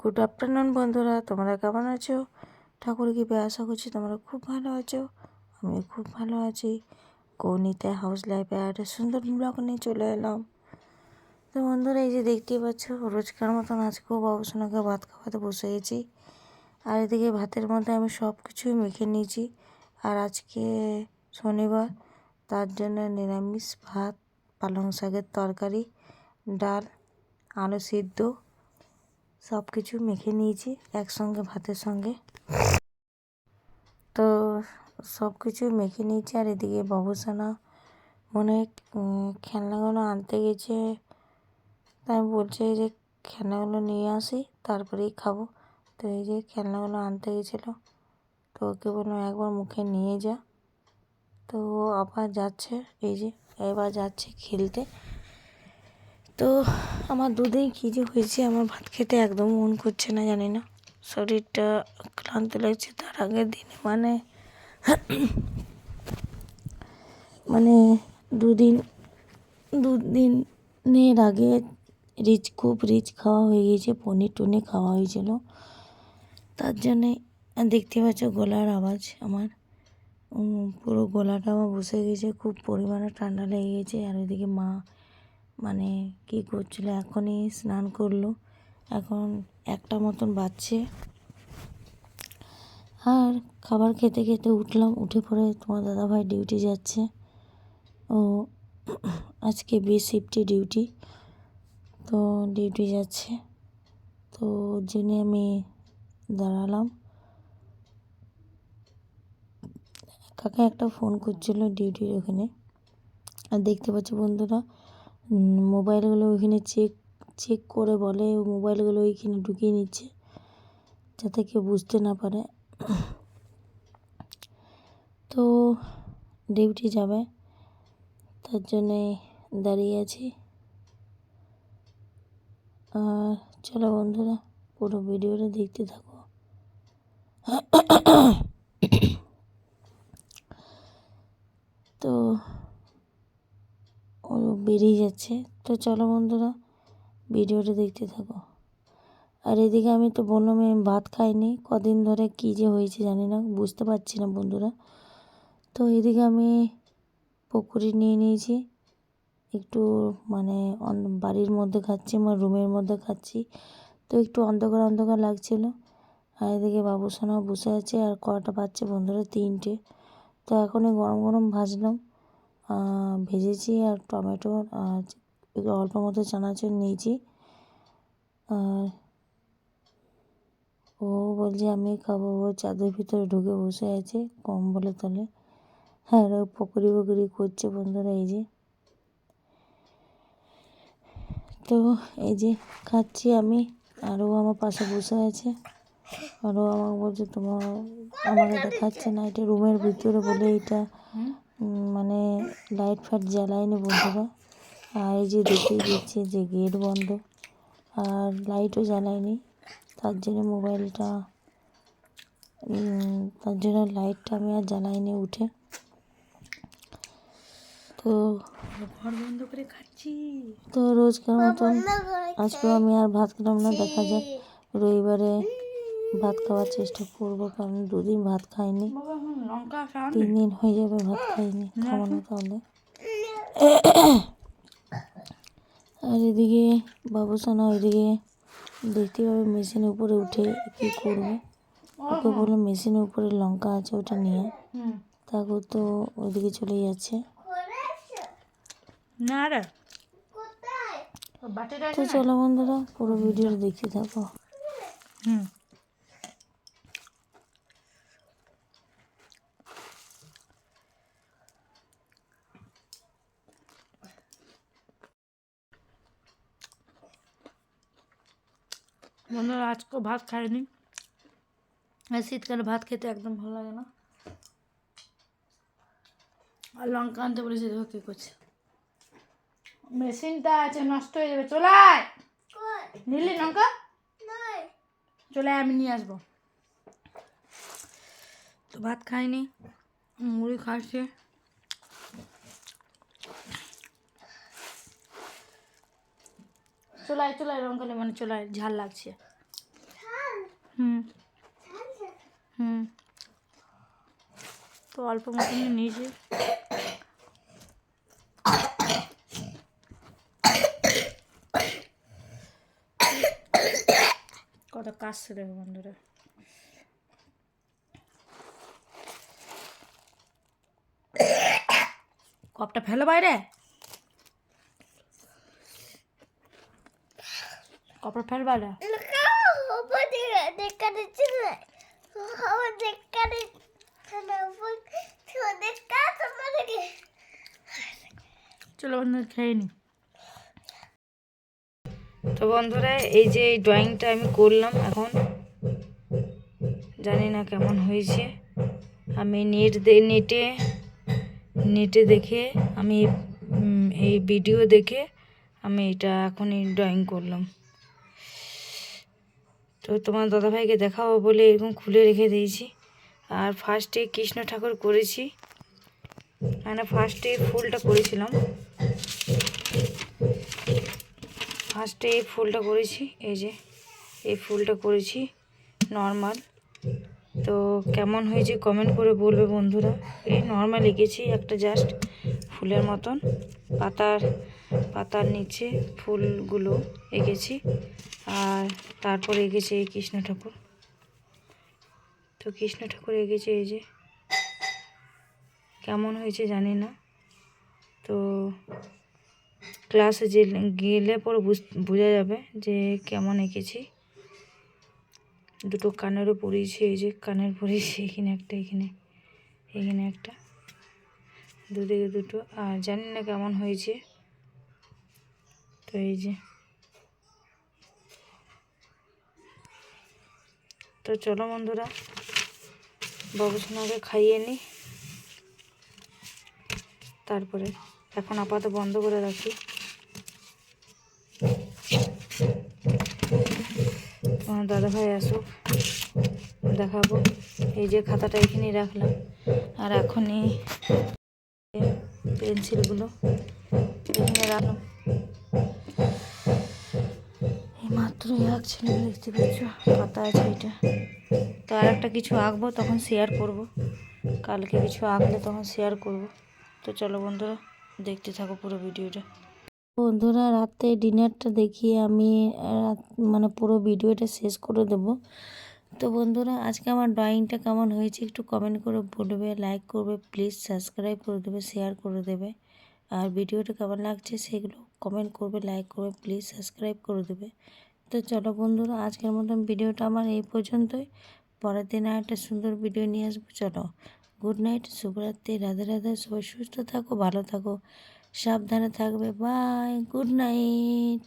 Good afternoon বন্ধুরা। তোমরা কেমন আছো? ঠাকুর কি আশা করছি তোমরা খুব ভালো আছো। আমি খুব ভালো আছি। কৌনিতে হাউস লাইফে একটা সুন্দর ব্লগ নিয়ে চলে এলাম। তো বন্ধুরা, এই যে দেখতেই পাচ্ছ, রোজকার মতন আজকেও বাবুসোনাকে ভাত খাওয়াতে বসে গেছি। আর এদিকে ভাতের মধ্যে আমি সব কিছুই মেখে নিয়েছি। আর আজকে শনিবার, তার জন্য নিরামিষ ভাত, পালং শাকের তরকারি, ডাল, আলু সিদ্ধ সব কিছু মেখে নিয়েছি একসঙ্গে, ভাতের সঙ্গে। তো সব কিছু মেখে নিয়েছি আর এদিকে বাবুসানা মনে খেলনাগুলো আনতে গেছে। তাই বলছে যে খেলনাগুলো নিয়ে আসি, তারপরেই খাব। তো এই যে খেলনাগুলো আনতে গেছিল, তো ওকে বললাম, একবার মুখে নিয়ে যা। তো ও আবার যাচ্ছে, এই যে এবার যাচ্ছে খেলতে। তো আমার দুদিন কী যে হয়েছে, আমার ভাত খেতে একদম মন করছে না, জানি না। শরীরটা ক্লান্ত লাগছে, তার আগের দিনে মানে মানে দুদিন, দুদিনের আগে রিচ, খুব রিচ খাওয়া হয়ে গিয়েছে, পনির টনির খাওয়া হয়েছিল। তার জন্যে দেখতে পাচ্ছ গলার আওয়াজ আমার। পুরো গলাটা আমার বসে গেছে খুব পরিমাণে ঠান্ডা লেগে গেছে আর ওইদিকে মা মানে কি করছিল? এখনই স্নান করল। এখন একটা মতন বাজছে। আর খাবার খেতে খেতে উঠলাম। উঠে পড়ে তোমার দাদাভাই ডিউটি যাচ্ছে। ও আজকে বি শিফটে ডিউটি তো ডিউটি যাচ্ছে। তো জন্যে আমি দাঁড়ালাম। কাকা একটা ফোন করছিল ডিউটির ওখানে। আর দেখতে পাচ্ছি বন্ধুরা মোবাইলগুলো ওইখানে চেক চেক করে বলে, মোবাইলগুলো ওইখানে ঢুকিয়ে নিচ্ছে, যাতে কেউ বুঝতে না পারে। তো ডিউটি যাবে, তার জন্যে দাঁড়িয়ে আছি। আর চলো বন্ধুরা, পুরো ভিডিওটা দেখতে থাকো তো ও যাচ্ছে। তো চলো বন্ধুরা, ভিডিওটা দেখতে থাকো। আর এদিকে আমি তো বললাম আমি ভাত খাইনি। কদিন ধরে কী যে হয়েছে জানি না, বুঝতে পারছি না বন্ধুরা। তো এদিকে আমি পকোড়ি নিয়ে নিয়েছি। একটু মানে বাড়ির মধ্যে খাচ্ছি, আমার রুমের মধ্যে খাচ্ছি। তো একটু অন্ধকার অন্ধকার লাগছিল। আর এদিকে বাবুসোনাও বসে আছে, আর কটা পাচ্ছে বন্ধুরা তিনটে। তো এখনই গরম গরম ভাজলাম। ভেজেছি আর টমেটো আর অল্প মতো চানাচুর নিয়েছি। আর ও বলছে, আমি খাব। ও চাঁদের ভিতরে ঢুকে বসে আছে কম বলে তলে। হ্যাঁ ও পকড়ি পকড়ি করছে বন্ধুরা, এই যে। তো এই যে খাচ্ছি আমি আরও আমার পাশে বসে আছে। আরও আমাকে বলছে, তোমার, আমাকে খাচ্ছে না, এটা রুমের ভিতরে বলে এটা মানে লাইট ফাইট জ্বালায়নি বন্ধুরা। আর এই যে দেখেই দিচ্ছে যে গেট বন্ধ। আর লাইটও জ্বালায়নি তার জন্য মোবাইলটা তার জন্য লাইটটা আমি আর জ্বালাইনি উঠে। তো ঘর বন্ধ করে খাচ্ছি। তো রোজকার মতন আজকেও আমি আর ভাত খেলাম না দেখা যাক রবিবারে ভাত খাওয়ার চেষ্টা করব কারণ দুদিন ভাত খাইনি। তিন দিন হয়ে যাবে ভাত খাইনি খাব না তাহলে। আর এদিকে বাবুসানা ওইদিকে দেখতে পাবে মেশিনের উপরে উঠে কি করবে। ওকে বলল মেশিনের উপরে লঙ্কা আছে ওটা নিয়ে তারপর তো ওইদিকে চলে যাচ্ছে। না রে। তো চলো বন্ধুরা পুরো ভিডিও দেখতে থাকো। হুম। বন্ধুরা আজকেও ভাত খাইনি। আর শীতকালে ভাত খেতে একদম ভালো লাগে না। আর লঙ্কা আনতে বলেছি দেখো কী করছে। মেশিনটা আছে নষ্ট হয়ে যাবে। চলে আয়। নিলি লঙ্কা? চলে আমি নিয়ে আসব। তো ভাত খাইনি মুড়ি খাচ্ছে। চলে আয় চলে আয় লঙ্কা মানে চলে আয় ঝাল লাগছে। হুম। হুম। তো অল্প মতনই নিয়েছি। কত কাশছে দেখো বন্ধুরা। কপটা ফেলো বাইরে? না দেখা তোমাদেরকে চলো বন্ধুরা, খেয়ে নি। তো বন্ধুরা, এই যে এই ড্রয়িংটা আমি করলাম এখন, জানি না কেমন হয়েছে। আমি নেট নেটে নেটে দেখে, আমি এই ভিডিও দেখে আমি এটা এখনই ড্রয়িং করলাম। তো তোমার দাদাভাইকে দেখাবো বলে এরকম খুলে রেখে দিয়েছি। আর ফার্স্টে কৃষ্ণ ঠাকুর করেছি। মানে ফার্স্টে ফুলটা করেছিলাম। ফার্স্টে এই ফুলটা করেছি, এই যে, এই ফুলটা করেছি নর্মাল তো কেমন হয়েছে কমেন্ট করে বলবে বন্ধুরা। এই নর্মাল এঁকেছি একটা জাস্ট ফুলের মতন। পাতার পাতার নিচে ফুলগুলো এঁকেছি আর তারপর এঁকেছি এই কৃষ্ণ ঠাকুর। তো কৃষ্ণ ঠাকুর এঁকেছি এই যে। কেমন হয়েছে জানি না। তো ক্লাসে যে গেলে পরে বুঝ- যাবে যে কেমন এঁকেছি। দুটো কানেরও পরিয়েছি, এই যে কানের পরিয়েছি, এখানে একটা, এখানে এখানে একটা। দুদিকে দুটো। আর জানি না কেমন হয়েছে। তো এই যে। তো চলো বন্ধুরা বাবুসোনাকে খাইয়ে নিই তারপরে এখন আপাতত বন্ধ করে রাখি। তোমার দাদাভাই আসুক, দেখাবো। এই যে খাতাটা এখানেই রাখলাম। আর এখনই পেন্সিলগুলো এখানে রাখলাম। মাত্র এক ছেলে দেখতে পাচ্ছ পাতা আছে এটা। তো আর একটা কিছু আঁকবো, তখন শেয়ার করব। কালকে কিছু আঁকলে তখন শেয়ার করব। তো চলো বন্ধুরা, দেখতে থাকো পুরো ভিডিওটা। বন্ধুরা, রাতে ডিনারটা দেখিয়ে আমি মানে পুরো ভিডিওটা শেষ করে দেব। তো বন্ধুরা, আজকে আমার ড্রয়িংটা কেমন হয়েছে একটু কমেন্ট করে বলবে লাইক করবে প্লিজ সাবস্ক্রাইব করে দেবে শেয়ার করে দেবে। আর ভিডিওটা কেমন লাগছে সেগুলো কমেন্ট করবে লাইক করবে প্লিজ সাবস্ক্রাইব করে দেবে। তো চলো বন্ধুরা, আজকের মতন ভিডিওটা আমার এই পর্যন্তই। পরের দিন আর একটা সুন্দর ভিডিও নিয়ে আসব। চলো গুড নাইট শুভরাত্রি, রাধে রাধে, সবাই সুস্থ থাকো, ভালো থাকো, সাবধানে থাকবে। Bye good night